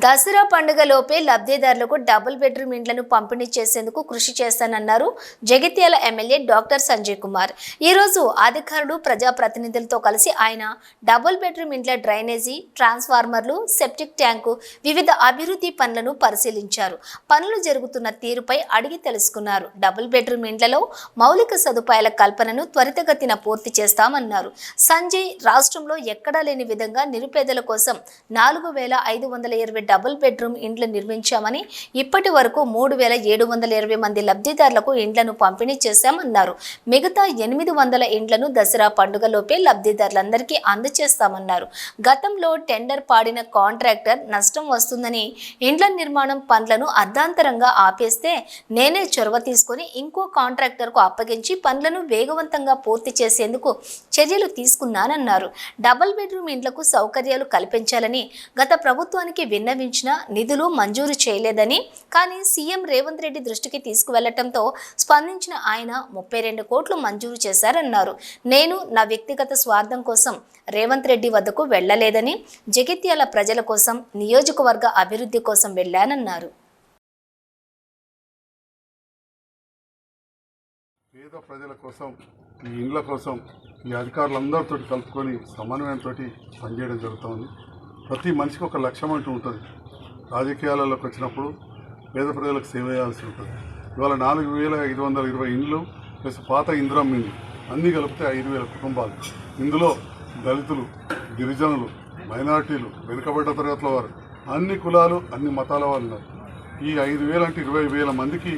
దసరా పండుగలోపే లబ్ధిదారులకు double bedroom ఇండ్లను పంపిణీ చేసేందుకు కృషి చేస్తానన్నారు జగిత్యాల ఎమ్మెల్యే డాక్టర్ సంజయ్ కుమార్. ఈరోజు అధికారులు ప్రజాప్రతినిధులతో కలిసి ఆయన డబుల్ బెడ్రూమ్ ఇండ్ల డ్రైనేజీ ట్రాన్స్ఫార్మర్లు సెప్టిక్ ట్యాంకు వివిధ అభివృద్ధి పనులను పరిశీలించారు. పనులు జరుగుతున్న తీరుపై అడిగి తెలుసుకున్నారు. డబుల్ బెడ్రూమ్ ఇండ్లలో మౌలిక సదుపాయాల కల్పనను త్వరితగతిన పూర్తి చేస్తామన్నారు. సంజయ్ రాష్ట్రంలో ఎక్కడా లేని విధంగా నిరుపేదల కోసం నాలుగు వేల ఐదు వందల ఇరవై డబుల్ బెడ్రూమ్ ఇండ్లు నిర్మించామని ఇప్పటి వరకు మూడు వేల ఏడు వందల ఇరవై మంది లబ్ధిదారులకు ఇండ్లను పంపిణీ చేశామన్నారు. మిగతా ఎనిమిది వందల ఇండ్లను దసరా పండుగలోపే లబ్ధిదారులందరికీ అందజేస్తామన్నారు గతంలో టెండర్ పాడిన కాంట్రాక్టర్ నష్టం వస్తుందని ఇండ్ల నిర్మాణం పనులను అర్ధాంతరంగా ఆపేస్తే నేనే చొరవ తీసుకొని ఇంకో కాంట్రాక్టర్కు అప్పగించి పనులను వేగవంతంగా పూర్తి చేసేందుకు చర్యలు తీసుకున్నానన్నారు. డబుల్ బెడ్రూమ్ ఇండ్లకు సౌకర్యాలు కల్పించాలని గత ప్రభుత్వానికి విన్నవించిన నిధులు మంజూరు చేయలేదని కానీ సీఎం రేవంత్ రెడ్డి దృష్టికి తీసుకువెళ్ళటంతో స్పందించిన ఆయన ముప్పై రెండు కోట్లు మంజూరు చేశారన్నారు. నేను నా వ్యక్తిగత స్వార్థం కోసం రేవంత్ రెడ్డి వద్దకు వెళ్ళలేదని జగిత్యాల ప్రజల కోసం నియోజకవర్గ అభివృద్ధి కోసం వెళ్ళానన్నారు. పేద ప్రజల కోసం ఈ ఇండ్ల కోసం ఈ అధికారులందరితో కలుపుకొని సమన్వయంతో పనిచేయడం జరుగుతుంది. ప్రతి మనిషికి ఒక లక్ష్యం అంటూ ఉంటుంది. రాజకీయాలలోకి వచ్చినప్పుడు పేద ప్రజలకు సేవ చేయాల్సి ఉంటుంది. ఇవాళ నాలుగు వేల ఐదు వందల ఇరవై ఇండ్లు ప్లస్ పాత ఇందిరం ఇండ్లు అన్నీ కలిపితే ఐదు వేల కుటుంబాలు. ఇందులో దళితులు గిరిజనులు మైనార్టీలు వెనుకబడ్డ తరగతుల వారు అన్ని కులాలు అన్ని మతాల వాళ్ళు ఈ ఐదు వేల అంటే ఇరవై వేల మందికి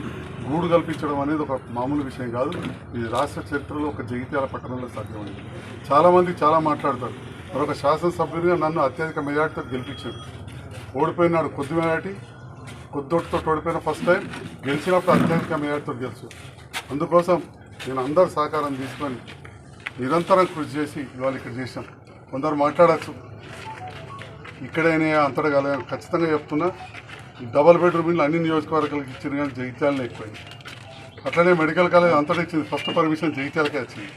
గూడు కల్పించడం అనేది ఒక మామూలు విషయం కాదు. ఇది రాష్ట్ర చరిత్రలో ఒక జగిత్యాల పట్టణంలో సాధ్యమైంది. చాలామంది చాలా మాట్లాడతారు. మరొక శాసనసభ్యుడిగా నన్ను అత్యధిక మెజార్టీతో గెలిపించాడు ఓడిపోయినాడు కొద్ది మెజార్టీ కొద్దొట్టుతో ఓడిపోయిన ఫస్ట్ టైం గెలిచినప్పుడు అత్యధిక మెజార్టీతో గెలుచు అందుకోసం నేను అందరి సహకారం తీసుకొని నిరంతరం కృషి చేసి ఇవాళ ఇక్కడ చేశాం కొందరు మాట్లాడచ్చు. ఇక్కడైనా అంతటా కలగా ఖచ్చితంగా చెప్తున్నా ఈ డబల్ బెడ్రూమ్ ఇల్లు అన్ని నియోజకవర్గాలకు ఇచ్చింది కానీ జగిత్యాలలో ఎక్కువైంది అట్లనే మెడికల్ కాలేజ్ అంతటా ఇచ్చింది. ఫస్ట్ పర్మిషన్ జగిత్యాలకే వచ్చింది.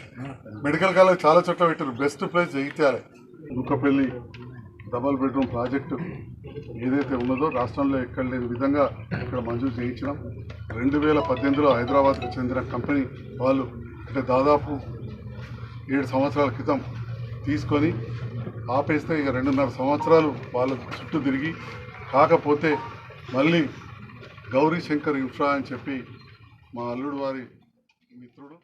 మెడికల్ కాలేజ్ చాలా చోట్ల పెట్టారు బెస్ట్ ప్లేస్ జగిత్యాలే. దుఃఖపల్లి డబల్ బెడ్రూమ్ ప్రాజెక్టు ఏదైతే ఉన్నదో రాష్ట్రంలో ఎక్కడ లేని విధంగా ఇక్కడ మంజూరు చేయించడం రెండు వేల పద్దెనిమిదిలో హైదరాబాద్కు చెందిన కంపెనీ వాళ్ళు అంటే దాదాపు ఏడు సంవత్సరాల క్రితం తీసుకొని ఆపేస్తే ఇక రెండున్నర సంవత్సరాలు వాళ్ళ చుట్టూ తిరిగి కాకపోతే మళ్ళీ గౌరీ శంకర్ ఇన్ఫ్రా అని చెప్పి మా అల్లుడు వారి మిత్రుడు